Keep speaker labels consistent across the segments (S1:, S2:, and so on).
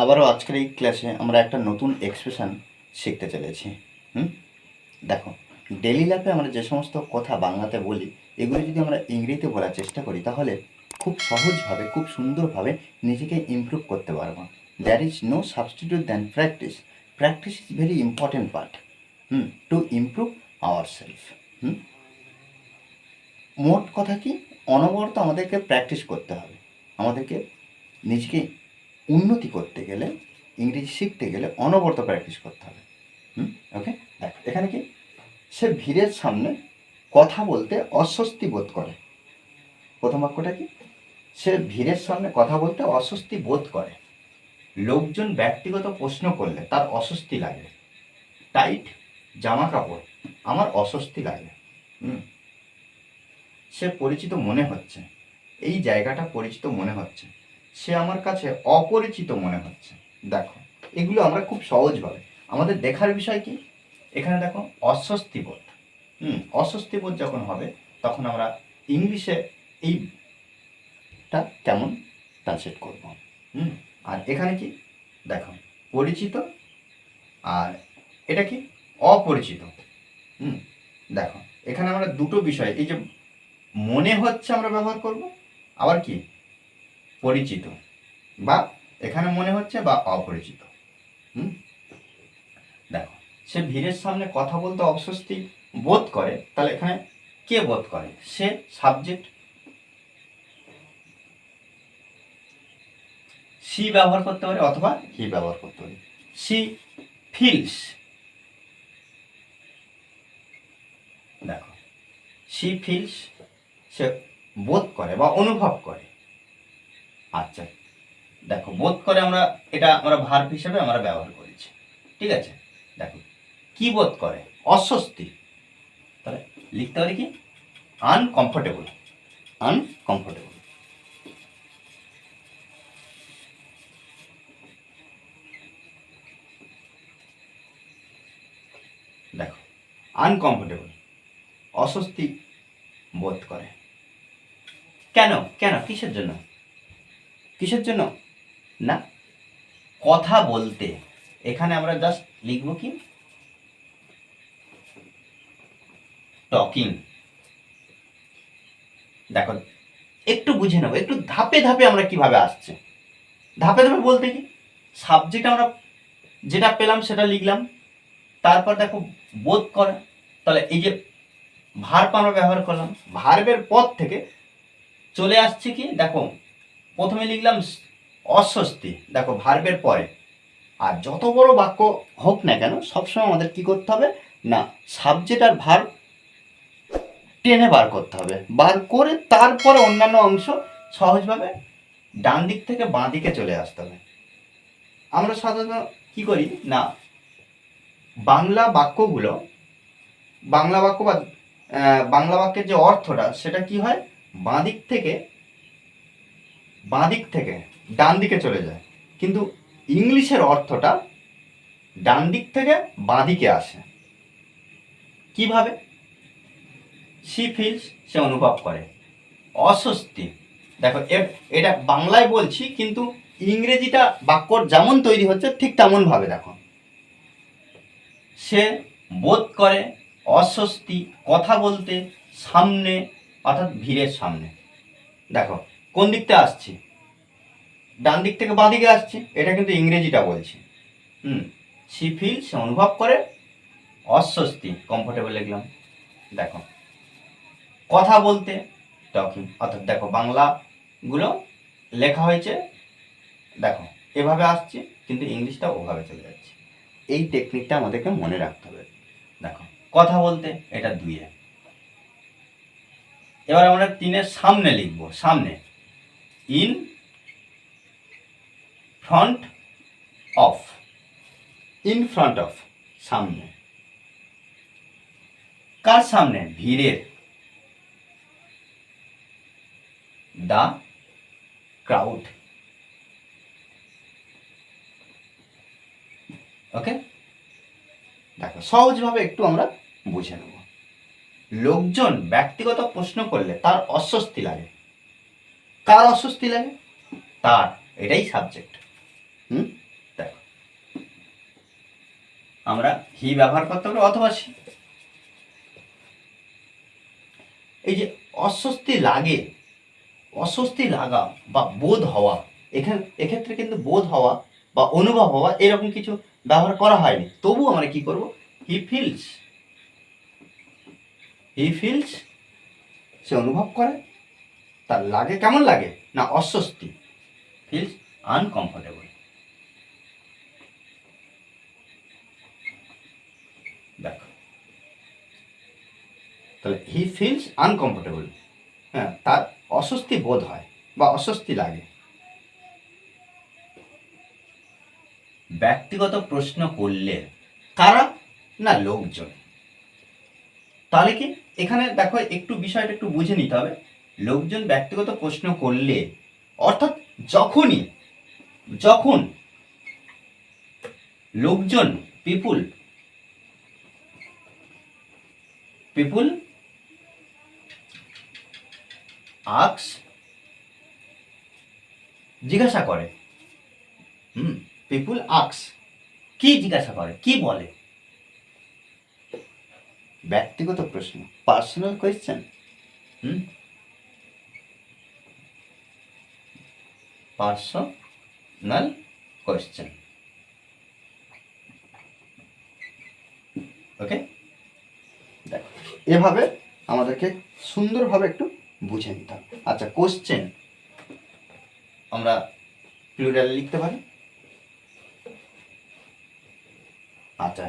S1: আবারও আজকের এই ক্লাসে আমরা একটা নতুন এক্সপ্রেশন শিখতে চলেছি। হুম? দেখো ডেলি লাইফে আমরা যে সমস্ত কথা বাংলাতে বলি, এগুলো যদি আমরা ইংরেজিতে বলার চেষ্টা করি, তাহলে খুব সহজভাবে, খুব সুন্দরভাবে নিজেকে ইমপ্রুভ করতে পারব। There is no substitute than practice practice is very important part hmm? To improve our self hmm? মোট কথা কি? অনবরত আমাদেরকে প্র্যাকটিস করতে হবে। আমাদেরকে নিজেকে উন্নতি করতে গেলে, ইংরেজি শিখতে গেলে অনবরত প্র্যাকটিস করতে হবে। হুম? ওকে দেখ, এখানে কি? সে ভিড়ের সামনে কথা বলতে অস্বস্তি বোধ করে। প্রথম বাক্যটা কি? সে ভিড়ের সামনে কথা বলতে অস্বস্তি বোধ করে। লোকজন ব্যক্তিগত প্রশ্ন করলে তার অস্বস্তি লাগে। টাইট জামা কাপড় আমার অস্বস্তি লাগে। হুম? সে পরিচিত মনে হচ্ছে। এই জায়গাটা পরিচিত মনে হচ্ছে। সে আমার কাছে অপরিচিত মনে হচ্ছে। দেখো, এগুলো আমরা খুব সহজভাবে। আমাদের দেখার বিষয় কি? এখানে দেখো, অস্বস্তি বোধ। হুম, অস্বস্তি বোধ যখন হবে, তখন আমরা ইংলিশে এইটা কেমন ট্রান্সলেট করব। হুম, আর এখানে কি? দেখো, পরিচিত আর এটা কি? অপরিচিত। হুম, দেখো, এখানে আমরা দুটো বিষয়, এই যে মনে হচ্ছে আমরা ব্যবহার করব, আবার কি? পরিচিত বা এখানে মনে হচ্ছে বা অপরিচিত। দেখো, সে ভিড়ের সামনে কথা বলতে অস্বস্তি বোধ করে, তাহলে এখানে কে বোধ করে? সে সাবজেক্ট সি ব্যবহার করতে পারে অথবা হি ব্যবহার করতে পারে। সি ফিলস দেখো সি ফিলস সে বোধ করে বা অনুভব করে। আচ্ছা দেখো, বোধ করে আমরা এটা আমরা ভার্ব হিসেবে আমরা ব্যবহার করেছি। ঠিক আছে? দেখো, কি বোধ করে? অস্বস্তি। তাহলে লিখতে পারি কি? আনকমফোর্টেবল আনকমফোর্টেবল দেখো আনকমফোর্টেবল অস্বস্তি বোধ করে। কেন? কেন? কিসের জন্য? কিসের জন্য? না, কথা বলতে। এখানে আমরা জাস্ট লিখব কি? টকিং দেখো, একটু বুঝে নেব, একটু ধাপে ধাপে আমরা কীভাবে আসছে। ধাপে ধাপে বলতে কি? সাবজেক্ট আমরা যেটা পেলাম সেটা লিখলাম। তারপর দেখো বোধ করা। তাহলে এই যে ভার্ব আমরা ব্যবহার করলাম ভার্বের পথ থেকে চলে আসছে কি? দেখো প্রথমে লিখলাম অস্বস্তি। দেখো ভার্বের পরে। আর যত বড় বাক্য হোক না কেন, সবসময় আমাদের কি করতে হবে? না সাবজেক্ট আর ভার্ব টেনে বার করতে হবে। বার করে তারপরে অন্যান্য অংশ সহজভাবে ডান দিক থেকে বাঁ দিকে চলে আসতে হবে। আমরা সাধারণত কি করি? না, বাংলা বাক্যগুলো, বাংলা বাক্য বা বাংলা বাক্যের যে অর্থটা, সেটা কি হয়? বাঁ দিক থেকে বাঁ দিক থেকে ডান দিকে চলে যায়। কিন্তু ইংলিশের অর্থটা ডান দিক থেকে বাঁ দিকে আসে। কীভাবে? সি ফিলস সে অনুভব করে। অস্বস্তি। দেখো এ- এটা বাংলায় বলছি, কিন্তু ইংরেজিটা বাক্যর যেমন তৈরি হচ্ছে, ঠিক তেমন ভাবে দেখো। সে বোধ করে অস্বস্তি, কথা বলতে সামনে, অর্থাৎ ভিড়ের সামনে। দেখো কোন দিক থেকে আসছি? ডান দিক থেকে বাঁ দিকে আসছি, এটা কিন্তু ইংরেজিটা বলছি। হুম সি ফিল সে অনুভব করে, অস্বস্তি কমফোর্টেবল লিখলাম। দেখো, কথা বলতে টকিং অর্থাৎ দেখো বাংলাগুলো লেখা হয়েছে, দেখো, এভাবে আসছে, কিন্তু ইংলিশটা ওভাবে চলে যাচ্ছে। এই টেকনিকটা আমাদেরকে মনে রাখতে হবে। দেখো, কথা বলতে এটা দুইয়ে। এবার আমরা তিনের সামনে লিখব, সামনে। In front of. In front of, সামনে। কার সামনে? ভিড়ের। The crowd. ওকে? দেখো, সহজভাবে একটু আমরা বুঝে নেব। লোকজন ব্যক্তিগত প্রশ্ন করলে তার অস্বস্তি লাগে। কার অস্বস্তি লাগে? তার এটাই সাবজেক্ট হুম? দেখো। আমরা হি ব্যবহার করতে পারি অথবা সি এই যে অস্বস্তি লাগে অস্বস্তি লাগা বা বোধ হওয়া এখানে এক্ষেত্রে কিন্তু বোধ হওয়া বা অনুভব হওয়া এরকম কিছু ব্যবহার করা হয়নি। তবু আমরা কি করব? হি ফিলস হি ফিলস সে অনুভব করে। তার লাগে কেমন লাগে? না অস্বস্তি। ফিলস আনকমফোর্টেবল দেখো। তাহলে হি ফিলস আনকমফোর্টেবল হ্যাঁ তার অস্বস্তি বোধ হয় বা অস্বস্তি লাগে। ব্যক্তিগত প্রশ্ন করলে কারা না লোকজন? তাহলে কি? এখানে দেখো, একটু বিষয়টা একটু বুঝে নিতে হবে। লোকজন ব্যক্তিগত প্রশ্ন করলে, অর্থাৎ যখনই, যখন লোকজন পিপুল পিপুল আক্স জিজ্ঞাসা করে। হুম পিপুল আক্স কি জিজ্ঞাসা করে, কি বলে? ব্যক্তিগত প্রশ্ন personal question hmm personal question okay এভাবে আমাদেরকে সুন্দরভাবে একটু বুঝে নিতে হবে। আচ্ছা কোশ্চেন আমরা প্লুরালে লিখতে পারি? আচ্ছা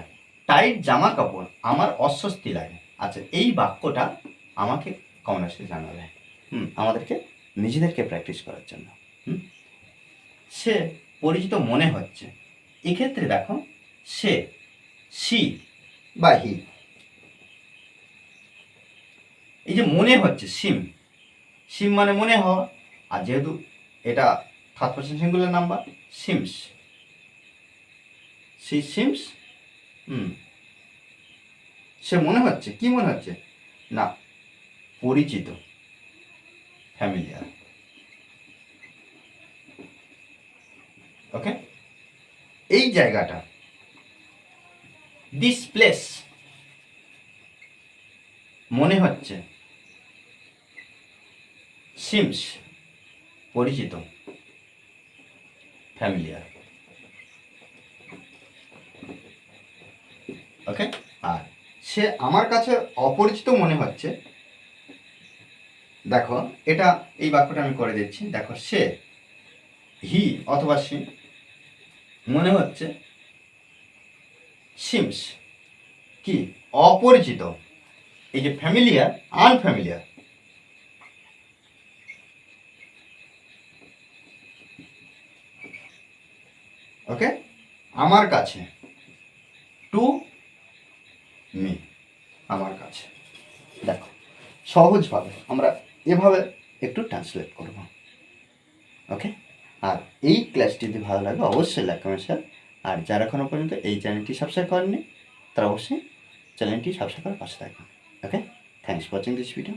S1: টাইট জামা কাপড় আমার অস্বস্তি লাগে। আচ্ছা এই বাক্যটা আমাকে কমনাসে জানাবে। হুম, আমাদেরকে, নিজেদেরকে প্র্যাকটিস করার জন্য। সে পরিচিত মনে হচ্ছে। এক্ষেত্রে দেখো, সে, সি বা হি। এই যে মনে হচ্ছে, সিম। সিম মানে মনে হওয়া। আর যেহেতু এটা third person singular number seems. She, seems? Hmm. সে মনে হচ্ছে? কি মনে হচ্ছে? না, পরিচিত, ফ্যামিলিয়ার। ওকে এই জায়গাটা দিস প্লেস মনে হচ্ছে সিমস পরিচিত ফ্যামিলিয়ার ওকে আর সে আমার কাছে অপরিচিত মনে হচ্ছে, দেখো, এটা এই বাক্যটা আমি করে দিচ্ছি, দেখো, সে হি অথবা সে মনে হচ্ছে? সিমস কি? অপরিচিত। এই যে ফ্যামিলিয়ার, আনফ্যামিলিয়ার। ওকে? আমার কাছে। To me. আমার কাছে। দেখো, সহজভাবে আমরা এভাবে একটু ট্রান্সলেট করব। ওকে? আর এই ক্লাসটি যদি ভালো লাগে অবশ্যই লাইক কমেন্ট শেয়ার আর যারা এখনও পর্যন্ত এই চ্যানেলটি সাবস্ক্রাইব করেননি, তারা অবশ্যই চ্যানেলটি সাবস্ক্রাইব করার পাশে থাকবেন। Okay thanks for watching this video